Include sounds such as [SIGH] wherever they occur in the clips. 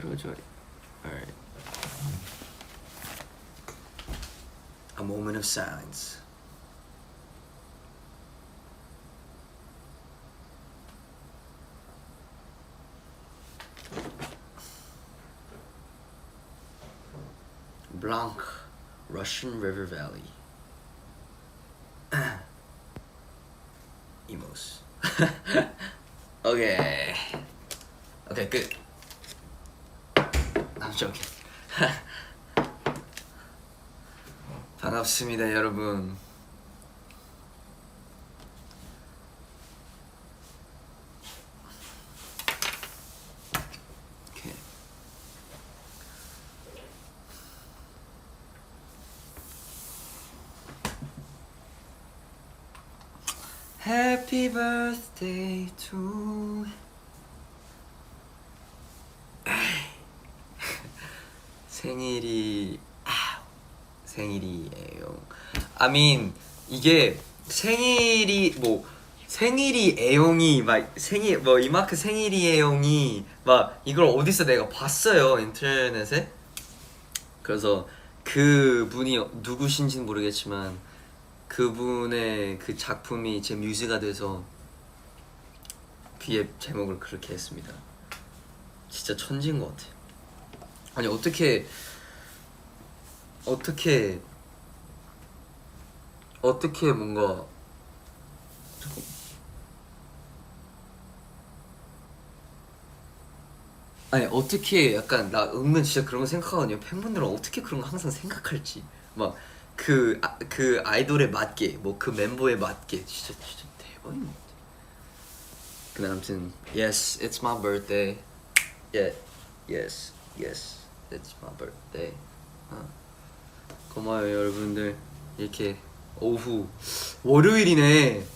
Do I? All right. A moment of silence. Blanc, Russian River Valley. [CLEARS THROAT] Emos. [LAUGHS] okay. Okay, good. Joking. 반갑습니다, 여러분. 오케이. Happy birthday to 생일이 아우, 생일이에요. I mean 이게 생일이 뭐 생일이 애용이 막 생일 뭐 이마크 생일이에용이 막 이걸 어디서 내가 봤어요 인터넷에. 그래서 그 분이 누구신지는 모르겠지만 그분의 그 작품이 제 뮤즈가 돼서 귀에 제목을 그렇게 했습니다. 진짜 천지인 것 같아. 아니 어떻게 어떻게 어떻게 뭔가. 아니 어떻게 약간 나 은근 진짜 그런 거 생각하거든요. 팬분들은 어떻게 그런 거 항상 생각할지. 막 그 아, 그 아이돌에 맞게 뭐 그 멤버에 맞게. 진짜 진짜 대박인 것 같아. 근데 아무튼 yes it's my birthday. Yeah yes yes it's my birthday 어. 고마워요 여러분들 이렇게 오후 월요일이네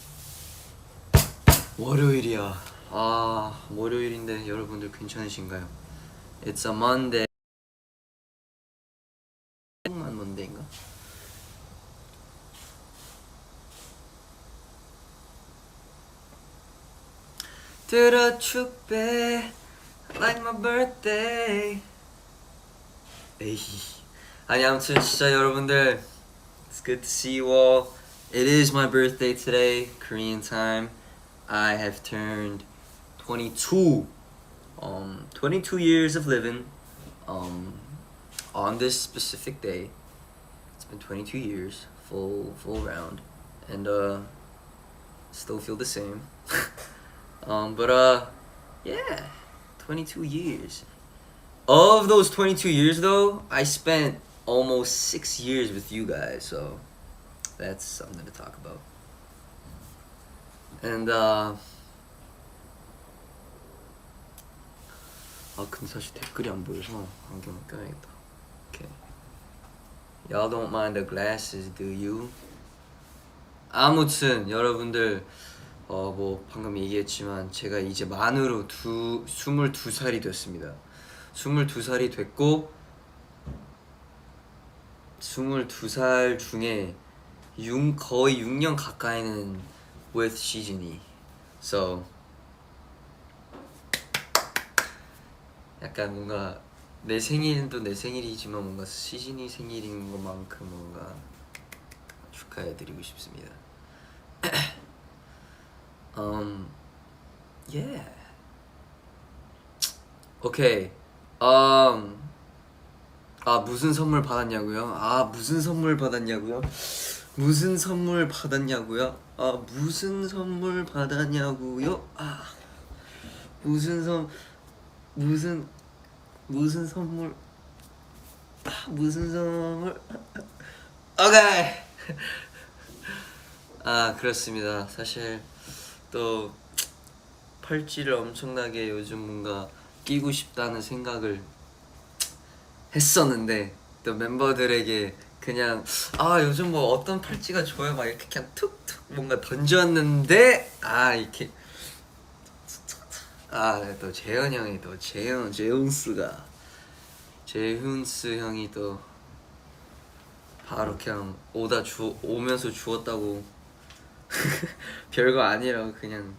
월요일이야 아 월요일인데 여러분들 괜찮으신가요? It's a Monday 만 먼데인가? 들어 축배 like my birthday 에이 아니 아무튼 진짜 여러분들 It's good to see you all It is my birthday today Korean time I have turned 22 um 22 years of living um on this specific day it's been 22 years full full round and uh still feel the same [LAUGHS] um but uh yeah 22 years Of those 22 years though i spent almost six years with you guys so that's something to talk about and uh 아 근데 사실 댓글이 안 보여서 안경을 껴야겠다 오케이 Y'all don't mind the glasses, do you? 아무튼 여러분들 어 뭐 방금 얘기했지만 제가 이제 만으로 두 22살이 됐습니다 22살이 됐고 22살 중에 6, 거의 6년 가까이는 with 시즌이 so 약간 뭔가 내 생일도 내 생일이지만 뭔가 시즌이 생일인 것만큼 뭔가 축하해드리고 싶습니다. [CLEARS THROAT] um, yeah. 오케이. Um, 아 무슨 선물 받았냐고요? 아 무슨 선물 받았냐고요? 무슨 선물 받았냐고요? 아 무슨 선물 받았냐고요? 아 무슨 선 무슨 무슨 선물 아, 무슨 선물 오케이 아 그렇습니다 사실 또 팔찌를 엄청나게 요즘 뭔가 끼고 싶다는 생각을 했었는데 또 멤버들에게 그냥 아 요즘 뭐 어떤 팔찌가 좋아요? 막 이렇게 그냥 툭툭 뭔가 던졌는데 아 이렇게. 아, 네, 또 재현 형이 또 재현 재훈스가. 재훈스 형이 또 바로 그냥 오다 주 오면서 주웠다고. [LAUGHS] 별거 아니라고 그냥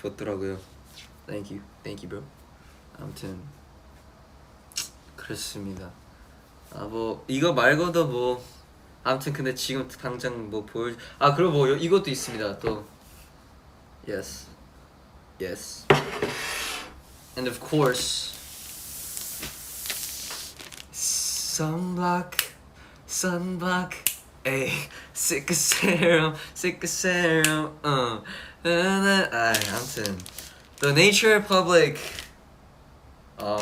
줬더라고요. Thank you, thank you, bro. 아무튼 그렇습니다. 아 뭐 이거 말고도 뭐 아무튼 근데 지금 당장 뭐 보여 아 그리고 뭐 이것도 있습니다 또 yes yes and of course sunblock sunblock a sick serum sick serum 어아 아무튼 The Nature Republic um,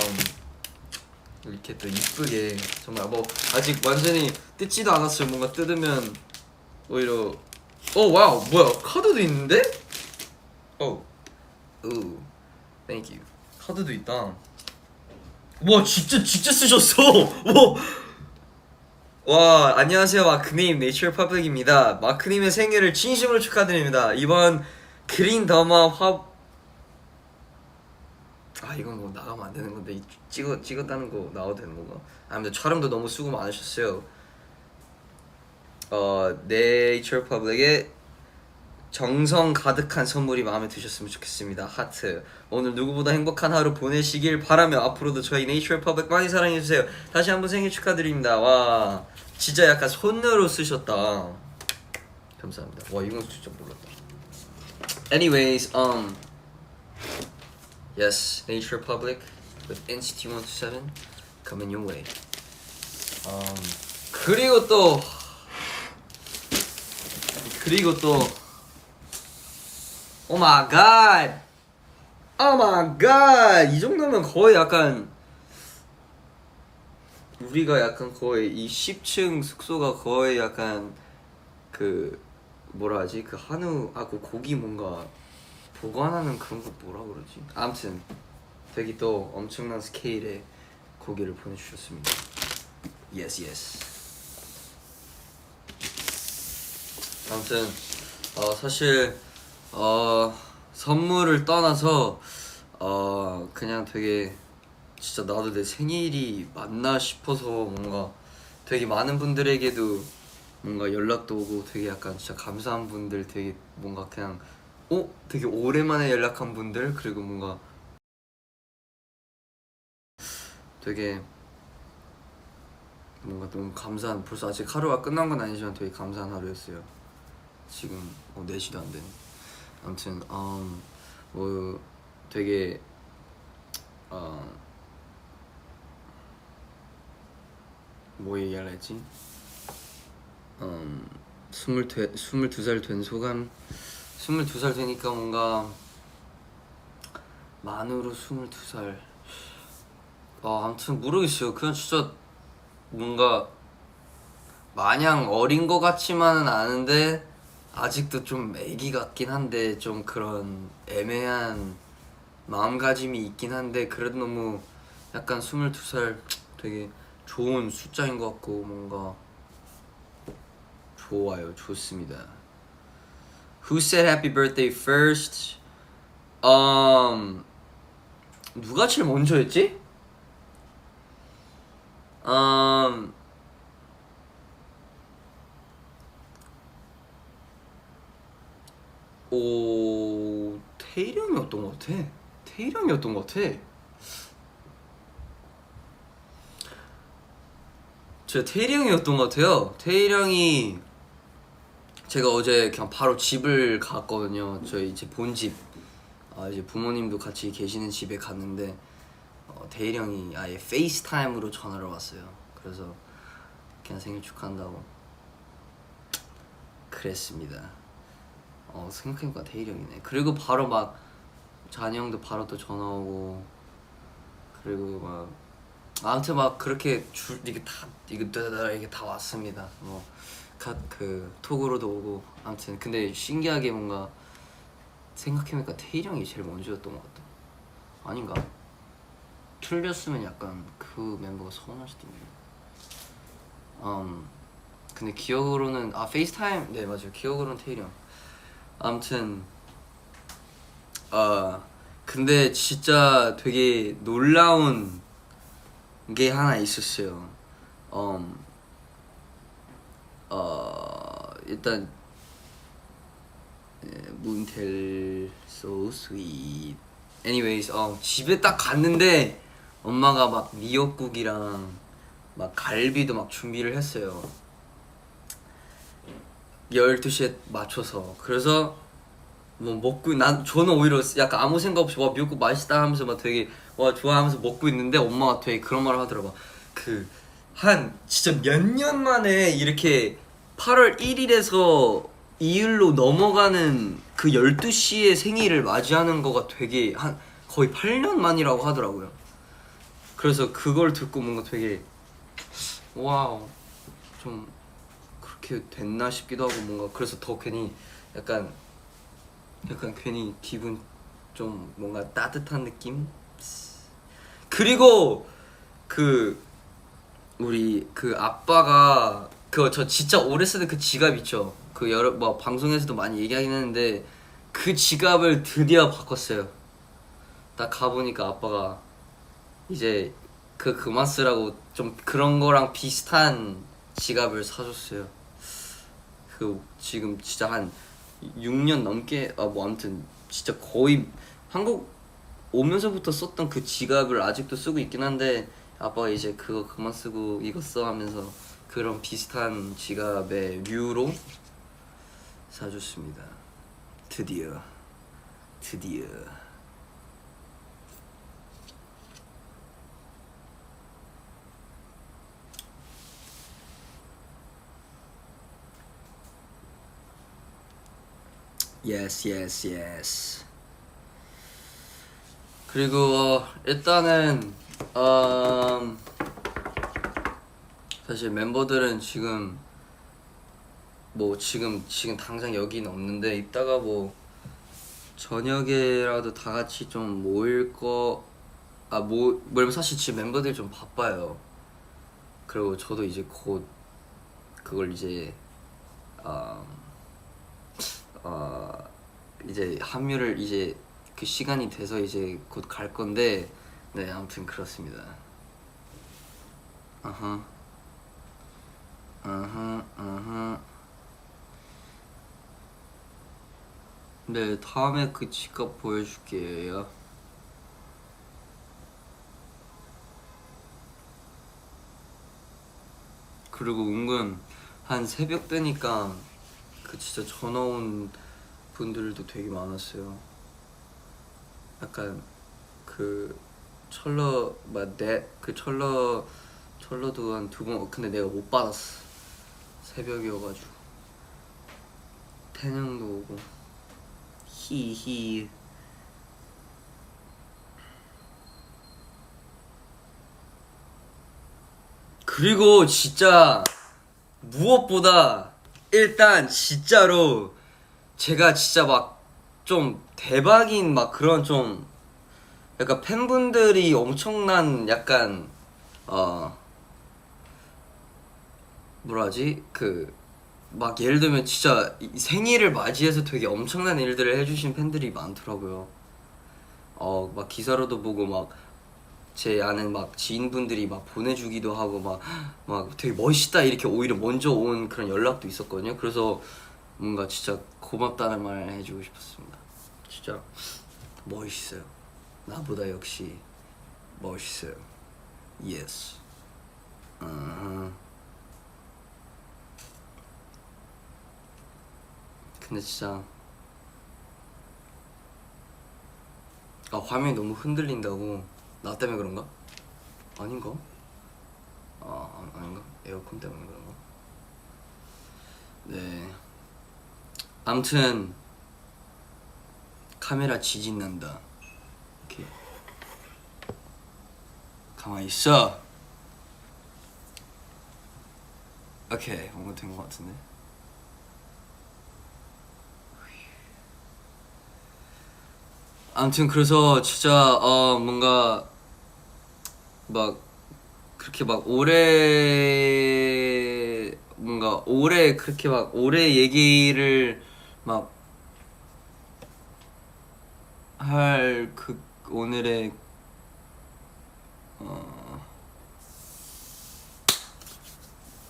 이렇게 또 이쁘게 정말 뭐 아직 완전히 뜯지도 않았어요. 뭔가 뜯으면 오히려 오 와우 뭐야 카드도 있는데? 오, 우, thank you. 카드도 있다. 와 진짜 진짜 쓰셨어. [LAUGHS] 와. 와 안녕하세요 마크님 네이처 퍼블릭입니다. 마크님의 생일을 진심으로 축하드립니다. 이번 그린 더마 화 아 이건 뭐 나가면 안 되는 건데 이 찍어 찍었다는 거 나와도 되는 건가? 아 근데 촬영도 너무 수고 많으셨어요. 어 네이처 퍼블릭의 정성 가득한 선물이 마음에 드셨으면 좋겠습니다. 하트. 오늘 누구보다 행복한 하루 보내시길 바라며 앞으로도 저희 네이처 퍼블릭 많이 사랑해 주세요. 다시 한번 생일 축하드립니다. 와 진짜 약간 손으로 쓰셨다. 감사합니다. 와 이건 진짜 몰랐다. Anyways, um. Yes, Nature Republic with NCT 127 coming your way. Um, 그리고 또 그리고 또 Oh my god. Oh my god. 이 정도면 거의 약간 우리가 약간 거의 이 10층 숙소가 거의 약간 그 뭐라 하지? 그 한우 아 그 고기 뭔가 보관하는 그런 거 뭐라 그러지? 아무튼 되게 또 엄청난 스케일의 고기를 보내주셨습니다. Yes, yes. 아무튼 어, 사실 어, 선물을 떠나서 어, 그냥 되게 진짜 나도 내 생일이 맞나 싶어서 뭔가 되게 많은 분들에게도 뭔가 연락도 오고 되게 약간 진짜 감사한 분들 되게 뭔가 그냥 어? 되게 오랜만에 연락한 분들 그리고 뭔가 되게 뭔가 너무 감사한 벌써 아직 하루가 끝난 건 아니지만 되게 감사한 하루였어요 지금 어, 4시도 안 되네 아무튼 음, 뭐 되게 어, 뭐 얘기할라 했지? 음, 22, 22살 된 소감 22살 되니까 뭔가 만으로 22살. 아 아무튼 모르겠어요. 그냥 진짜 뭔가 마냥 어린 것 같지만은 않은데 아직도 좀 애기 같긴 한데 좀 그런 애매한 마음가짐이 있긴 한데 그래도 너무 약간 22살 되게 좋은 숫자인 것 같고 뭔가 좋아요. 좋습니다 Who said happy birthday first? Um 누가 제일 먼저 했지? Um 오 태일형이었던 것 같아. 태일형이었던 것 같아. 제 태일형이었던 것 같아요. 태일형이 제가 어제 그냥 바로 집을 갔거든요. 저희 이제 본집. 아 이제 부모님도 같이 계시는 집에 갔는데 어, 대일 형이 아예 페이스타임으로 전화를 왔어요. 그래서 그냥 생일 축하한다고 그랬습니다. 어 생각해보니까 대일 형이네. 그리고 바로 막 잔이 형도 바로 또 전화 오고 그리고 막 아무튼 막 그렇게 줄 이게 다 이게 다다다 이게 다 왔습니다. 뭐 그 톡으로도 오고 아무튼 근데 신기하게 뭔가 생각해보니까 태일 형이 제일 먼저였던 것 같다. 아닌가? 틀렸으면 약간 그 멤버가 서운할 수도 있네. 음, 근데 기억으로는 아 페이스타임 네 맞아요. 기억으로는 태일 형. 아무튼 아 근데 진짜 되게 놀라운 게 하나 있었어요. 음, 어 일단 예, 문텔 so sweet. Anyways 어 집에 딱 갔는데 엄마가 막 미역국이랑 막 갈비도 막 준비를 했어요. 12시에 맞춰서. 그래서 뭐 먹고 난 저는 오히려 약간 아무 생각 없이 와 미역국 맛있다 하면서 막 되게 와 좋아하면서 먹고 있는데 엄마가 되게 그런 말을 하더라고. 그 한 진짜 몇 년 만에 이렇게 8월 1일에서 2일로 넘어가는 그 12시의 생일을 맞이하는 거가 되게 한 거의 8년 만이라고 하더라고요 그래서 그걸 듣고 뭔가 되게 와우 좀 그렇게 됐나 싶기도 하고 뭔가 그래서 더 괜히 약간 약간 괜히 기분 좀 뭔가 따뜻한 느낌? 그리고 그 우리 그 아빠가 그 저 진짜 오래 쓰는 그 지갑 있죠. 그 여러 뭐 방송에서도 많이 얘기하긴 했는데 그 지갑을 드디어 바꿨어요. 딱 가보니까 아빠가 이제 그 그만 쓰라고 좀 그런 거랑 비슷한 지갑을 사줬어요. 그 지금 진짜 한 6년 넘게 아 뭐 아무튼 진짜 거의 한국 오면서부터 썼던 그 지갑을 아직도 쓰고 있긴 한데 아빠가 이제 그거 그만 쓰고 이거 써 하면서 그런 비슷한 지갑의 류로 사줬습니다. 드디어. 드디어. Yes yes yes. 그리고 어, 일단은 음, 사실 멤버들은 지금 뭐 지금 지금 당장 여기는 없는데 이따가 뭐 저녁에라도 다 같이 좀 모일 거 아 뭐 뭐냐면 사실 지금 멤버들 좀 바빠요. 그리고 저도 이제 곧 그걸 이제 아 어, 이제 합류를 이제 그 시간이 돼서 이제 곧 갈 건데 네 아무튼 그렇습니다. 아하 아하 아하 네 다음에 그 지갑 보여줄게요. 그리고 은근 한 새벽 되니까 그 진짜 전화 온 분들도 되게 많았어요. 약간 그 철러 막내그 철러 철러도 한 두 번 근데 내가 못 받았어. 새벽이어가지고. 태양도 오고. 히히. 그리고 진짜 무엇보다 일단 진짜로 제가 진짜 막 좀 대박인 막 그런 좀 약간 팬분들이 엄청난 약간 어 뭐라 하지 그 막 예를 들면 진짜 이 생일을 맞이해서 되게 엄청난 일들을 해주신 팬들이 많더라고요. 어 막 기사로도 보고 막 제 아는 막 지인분들이 막 보내주기도 하고 막 막 되게 멋있다 이렇게 오히려 먼저 온 그런 연락도 있었거든요. 그래서 뭔가 진짜 고맙다는 말 해주고 싶었습니다. 진짜 멋있어요. 나보다 역시 멋있어요. Yes. uh 근데 진짜 아 화면이 너무 흔들린다고 나 때문에 그런가? 아닌가? 아 아- 아닌가? 에어컨 때문에 그런가? 네 암튼 카메라 지진 난다 이렇게 가만히 있어. 오케이 뭔가 된 것 같은데? 아무튼 그래서 진짜 어 뭔가 막 그렇게 막 오래 뭔가 오래 그렇게 막 오래 얘기를 막 할 그 오늘의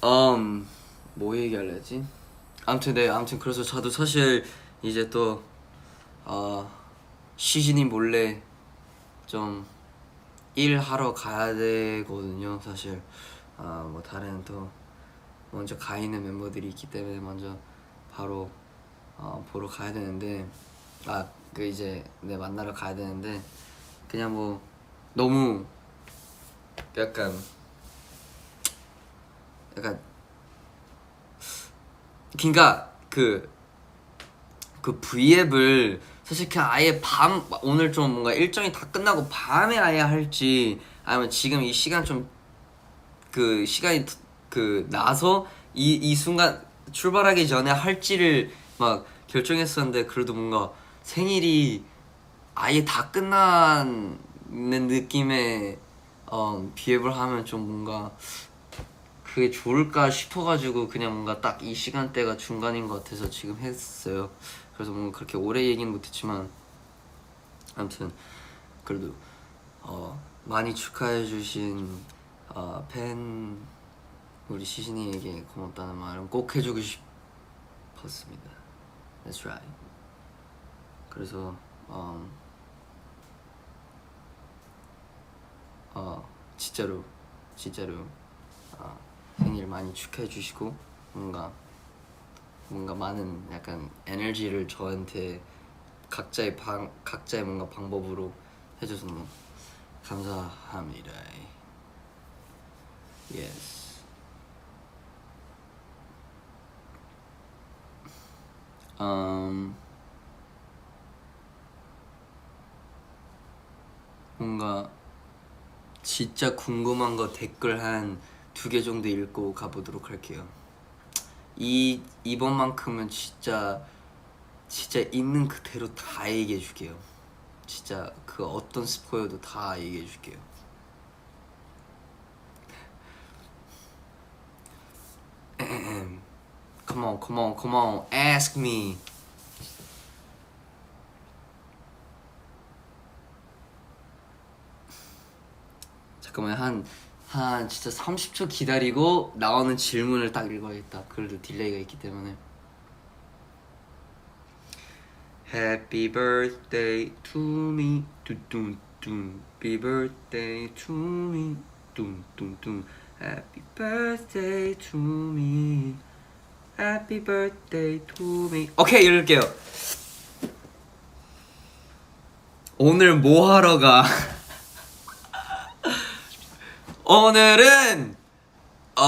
음, 뭐 얘기할래 했지? 아무튼 네, 아무튼 그래서 저도 사실 이제 또 아, 시진이 몰래 좀 일하러 가야 되거든요 사실 아뭐 다른 또 먼저 가 있는 멤버들이 있기 때문에 먼저 바로 어, 보러 가야 되는데 아 그 이제 내 만나러 가야 되는데 그냥 뭐 너무 약간 약간 그니까 그그 V앱을 사실 그냥 아예 밤 오늘 좀 뭔가 일정이 다 끝나고 밤에 아예 할지 아니면 지금 이 시간 좀 그 시간이 그 나서 이 이 순간 출발하기 전에 할지를 막 결정했었는데 그래도 뭔가 생일이 아예 다 끝나는 느낌의 어, 비앱을 하면 좀 뭔가 그게 좋을까 싶어가지고 그냥 뭔가 딱 이 시간대가 중간인 것 같아서 지금 했어요. 그래서 뭔가 그렇게 오래 얘기는 못했지만 아무튼 그래도 어, 많이 축하해주신 어, 팬 우리 시신이에게 고맙다는 말은 꼭 해주고 싶었습니다. That's right. 그래서 어, 어 진짜로 진짜로 어, 생일 많이 축하해 주시고 뭔가 뭔가 많은 약간 에너지를 저한테 각자의 방 각자의 뭔가 방법으로 해줘서 너무 감사합니다. Yes. 음, 뭔가 진짜 궁금한 거 댓글 한 두 개 정도 읽고 가보도록 할게요. 이 이번만큼은 진짜 진짜 있는 그대로 다 얘기해 줄게요. 진짜 그 어떤 스포여도 다 얘기해 줄게요. come on, come on, come on. Ask me. 잠깐만 한, 한 진짜 30초 기다리고 나오는 질문을 딱 읽어야겠다. 그래도 딜레이가 있기 때문에. Happy birthday to me. 뚜뚱뚱. Happy birthday to me. 뚱뚱뚱. Happy birthday to me. Happy birthday to me. 오케이, 읽을게요. 오늘 뭐 하러 가? 오늘은 어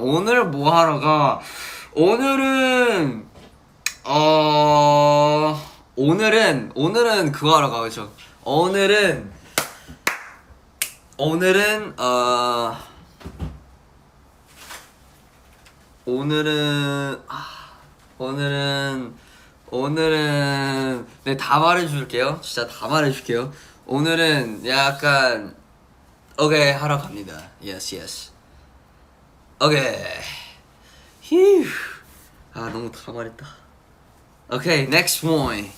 오늘 뭐 하러 가? 오늘은 어 오늘은 오늘은 그거 하러 가죠. 오늘은 오늘은 어 오늘은 아 오늘은 오늘은 네 다 말해줄게요. 진짜 다 말해줄게요. 오늘은 약간 오케이 하러 갑니다. Yes, yes. 오케이. 휴. 아 너무 다 말했다. 오케이, next one.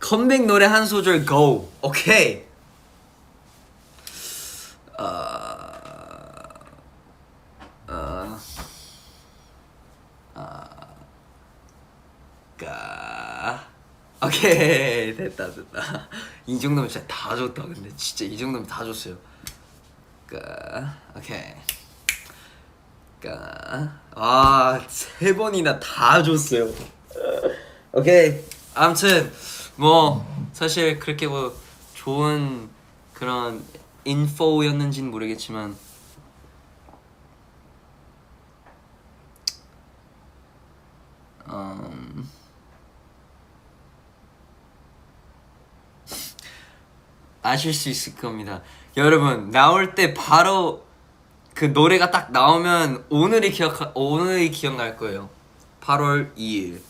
컴백 노래 한 소절 go. 오케이. 어, 어, 어, 가. 오케이 [LAUGHS] 됐다 됐다. 이 정도면 진짜 다 줬다. 근데 진짜 이 정도면 다 줬어요. 가. 오케이. 가. 아, 세 번이나 다 줬어요. 오케이. 아무튼 뭐 사실 그렇게 뭐 좋은 그런 인포였는지는 모르겠지만 음, 아실 수 있을 겁니다. 여러분 나올 때 바로 그 노래가 딱 나오면 오늘이 기억 오늘이 기억날 거예요. 8월 2일.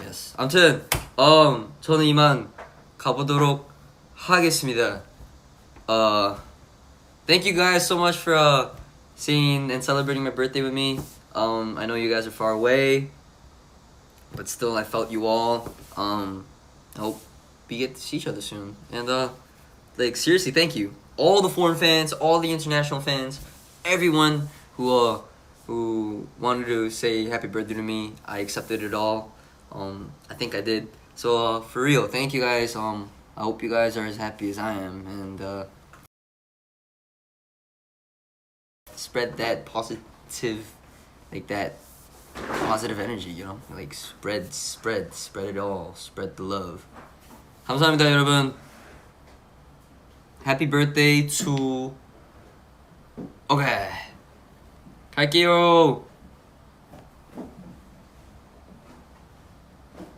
Yes. 아무튼 음, 저는 이만 가보도록 하겠습니다. Uh, thank you guys so much for uh, seeing and celebrating my birthday with me. Um, I know you guys are far away, but still, I felt you all. Um, I hope we get to see each other soon. And uh, like seriously, thank you. all the foreign fans, all the international fans, everyone who uh, who wanted to say happy birthday to me. I accepted it all. Um, I think I did. So uh, for real, thank you guys. Um, I hope you guys are as happy as I am, and uh, spread that positive, like that positive energy. You know, like spread, spread, spread it all. Spread the love. 감사합니다, 여러분. Happy birthday to. Okay. 갈게요.